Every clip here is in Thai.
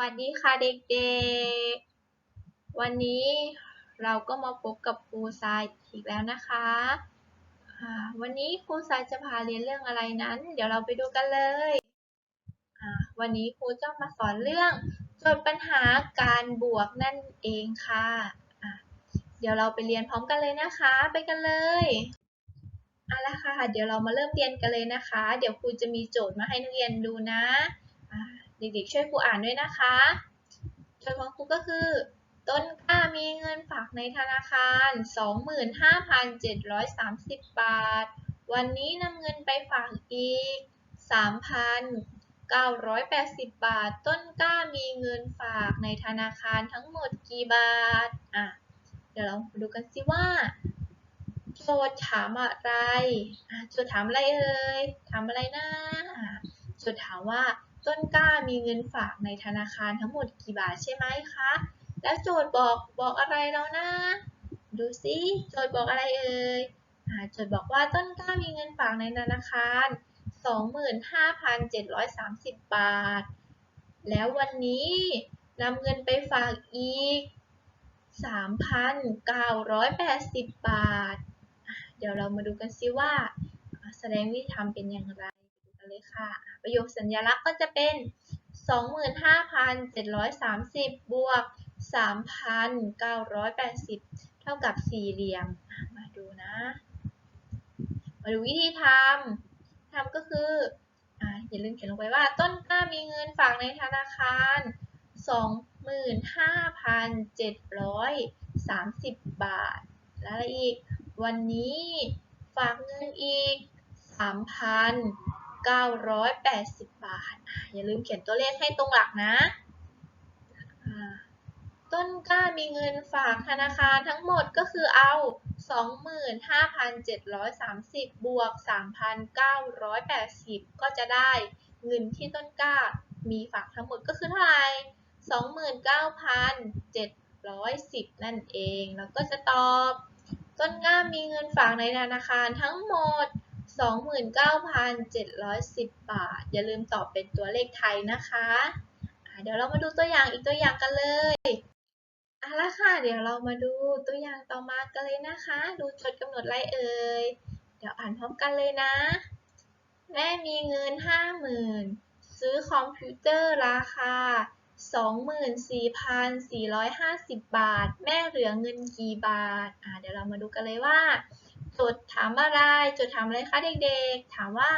วัสดีค่ะเด็กๆ วันนี้เราก็มาพบกับครูทรายอีกแล้วนะคะ วันนี้ครูทรายจะพาเรียนเรื่องอะไรนั้น เดี๋ยวเราไปดูกันเลย วันนี้ครูจะมาสอนเรื่องโจทย์ปัญหาการบวกนั่นเองค่ะเดี๋ยวเราไปเรียนพร้อมกันเลยนะคะ ไปกันเลยเอาละค่ะ เดี๋ยวเรามาเริ่มเรียนกันเลยนะคะ เดี๋ยวครูจะมีโจทย์มาให้นักเรียนดูนะ เด็กๆช่วยครูอ่านด้วยนะคะโจทย์ของครูก็คือ ต้นกล้ามีเงินฝากในธนาคาร 25,730 บาท วันนี้นำเงินไปฝากอีก 3,980 บาท ต้นกล้ามีเงินฝากในธนาคารทั้งหมดกี่บาท อะ เดี๋ยวเรามาดูกันสิว่าโจทย์ถามอะไรอะโจทย์ถามอะไรเอ่ย ถามอะไรนะอะโจทย์ถามว่า ต้นกล้ามีเงินฝากในธนาคารทั้งหมดกี่บาทใช่ไหมคะ แล้วโจทย์บอกบอกอะไรแล้วนะ ดูสิโจทย์บอกอะไรเอ่ยโจทย์บอกว่าต้นกล้ามีเงินฝากในธนาคาร 25,730 บาท แล้ววันนี้นำเงินไปฝากอีก 3,980 บาทอะเดี๋ยวเรามาดูกันซิว่า แสดงวิธีทำเป็นอย่างไร เลยค่ะ ประโยคสัญลักษณ์ก็จะเป็น 25,730 บวก 3,980 เท่ากับสี่เหลี่ยม มาดูนะ มาดูวิธีทำ ทำก็คือออย่าลืมเขียนลงไปว่าต้นกล้ามีเงินฝากในธนาคาร 25,730 บาท แล้วอะไรอีก วันนี้ฝากเงินอีก 980 บาท อย่าลืมเขียนตัวเลขให้ตรงหลักนะ ต้นกล้ามีเงินฝากธนาคารทั้งหมดก็คือเอา 25,730 บวก 3,980 ก็จะได้เงินที่ต้นกล้ามีฝากทั้งหมดก็คือเท่าไหร่29,710 นั่นเอง แล้วก็จะตอบ ต้นกล้ามีเงินฝากในธนาคารทั้งหมด 29,710 บาท อย่าลืมตอบเป็นตัวเลขไทยนะคะะเดี๋ยวเรามาดูตัวอย่างอีกตัวอย่างกันเลยเอาละค่ะ เดี๋ยวเรามาดูตัวอย่างต่อมากันเลยนะคะ ดูจดกำหนดไรเอ่ย เดี๋ยวอ่านพร้อมกันเลยนะ แม่มีเงิน 50,000 ซื้อคอมพิวเตอร์ราคา 24,450 บาท แม่เหลือเงินกี่บาท อ่าเดี๋ยวเรามาดูกันเลยว่า จทย์ถามอะไรโจทย์ถามอะไรคะเด็กๆ ถามว่า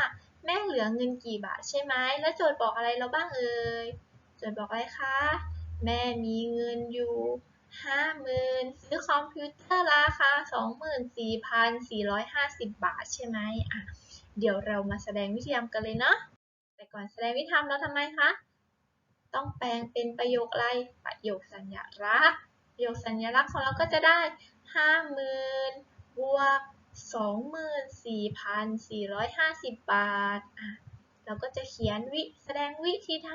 แม่เหลือเงินกี่บาทใช่ไหม แล้วโจทย์บอกอะไรเราบ้างเอ่ย โจทย์บอกอะไรคะ แม่มีเงินอยู่50,000ซื้อคอมพิวเตอร์ราคา24,450บบาทใช่ไหมอะ เดี๋ยวเรามาแสดงวิธีทำกันเลยเนาะ แต่ก่อนแสดงวิธีทำเราทำไมคะ ต้องแปลงเป็นประโยคอะไร ประโยคสัญลักษณ์ ประโยคสัญลักษณ์ของเราก็จะได้50,000บวก 24,450 บาทอะเราก็จะเขียนวิแสดงวิธีท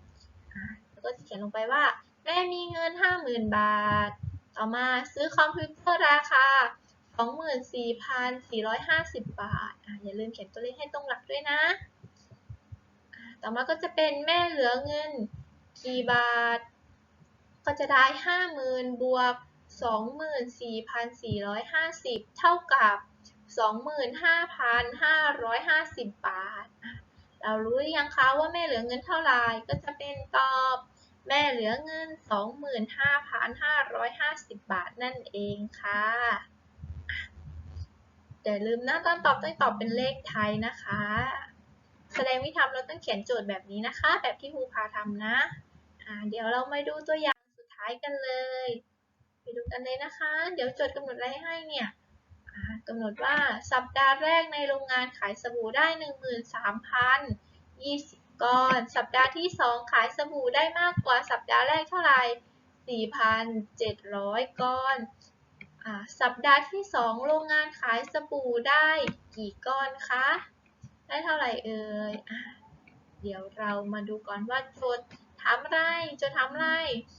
ำแล้วก็จะเขียนลงไปว่า แม่มีเงิน 50,000 บาท ต่อมาซื้อคอมพิวเตอร์ราคา 24,450 บาทอะอย่าลืมเขียนตัวเลขให้ตรงหลักด้วยนะ ต่อมาก็จะเป็นแม่เหลือเงินกี่บาท ก็จะได้ 50,000 บวก 24,450 เท่ากับ 25,550 บาทอะเรารู้ยังคะว่าแม่เหลือเงินเท่าไหร่ก็จะเป็นตอบ แม่เหลือเงิน 25,550 บาทนั่นเองค่ะอะอย่าลืมนะตอนตอบต้องตอบเป็นเลขไทยนะคะ แสดงวิธีทำเราต้องเขียนโจทย์แบบนี้นะคะ แบบที่ครูพาทำนะอ่าเดี๋ยวเรามาดูตัวอย่างสุดท้ายกันเลย ไปดูกันเลยนะคะ เดี๋ยวโจทย์กำหนดอะไรให้เนี่ยกำหนดว่าสัปดาห์แรกในโรงงานขายสบู่ได้ 13,020 ก้อน สัปดาห์ที่ 2 ขายสบู่ได้มากกว่าสัปดาห์แรกเท่าไหร่ 4,700 ก้อนอสัปดาห์ที่ 2 โรงงานขายสบู่ได้กี่ก้อนคะ ได้เท่าไหร่เอ่ยอเดี๋ยวเรามาดูก่อนว่าโจทย์ ถามไรโจทย์ถามไร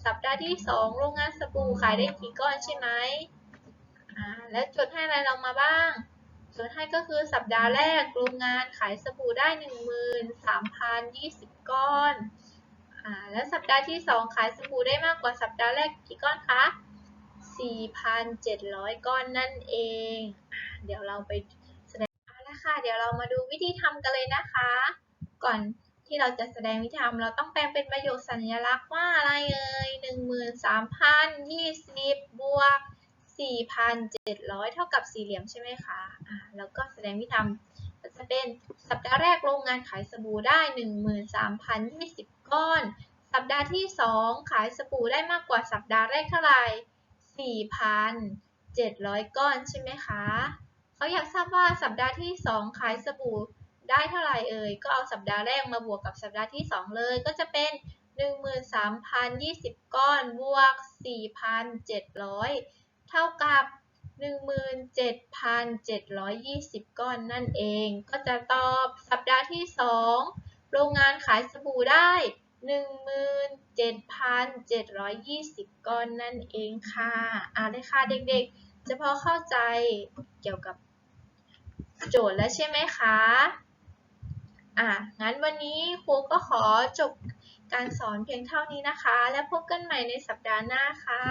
สัปดาห์ที่2โรงงานสบู่ขายได้กี่ก้อนใช่ไหมอ่าแล้วโจทย์ให้อะไรเรามาบ้างโจทย์ให้ก็คือสัปดาห์แรกโรงงานขายสบู่ได้ 13,020 ก้อนอ่าแล้วสัปดาห์ที่2ขายสบู่ได้มากกว่าสัปดาห์แรกกี่ก้อนคะ4,700 ก้อนนั่นเองอ่าเดี๋ยวเราไปแสดงเอาละค่ะ เดี๋ยวเรามาดูวิธีทำกันเลยนะคะ ก่อน ที่เราจะแสดงวิธีทำเราต้องแปลงเป็นประโยคสัญลักษณ์ว่าอะไรเอ่ย13,020บวก4,700 เท่ากับสี่เหลี่ยมใช่ไหมคะอ่าแล้วก็แสดงวิธีทำก็จะเป็นสัปดาห์แรกโรงงานขายสบู่ได้ 13,020 ก้อน สัปดาห์ที่ 2 ขายสบู่ได้มากกว่าสัปดาห์แรกเท่าไหร่4,700 ก้อนใช่ไหมคะเขาอยากทราบว่าสัปดาห์ที่ 2 ขายสบู่ ได้เท่าไหร่เอ่ย ก็เอาสัปดาห์แรกมาบวกกับสัปดาห์ที่ 2 เลย ก็จะเป็น 13,020 ก้อนบวก 4,700 เท่ากับ 17,720 ก้อนนั่นเอง ก็จะตอบสัปดาห์ที่ 2 โรงงานขายสบู่ได้ 17,720 ก้อนนั่นเองค่ะอ่านเลยค่ะเด็กๆ จะพอเข้าใจเกี่ยวกับโจทย์แล้วใช่ไหมคะ อะงั้นวันนี้ครูก็ขอจบการสอนเพียงเท่านี้นะคะ แล้วพบกันใหม่ในสัปดาห์หน้าค่ะ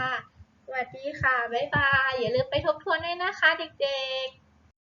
สวัสดีค่ะ บ๊ายบาย อย่าลืมไปทบทวนด้วยนะคะเด็กๆ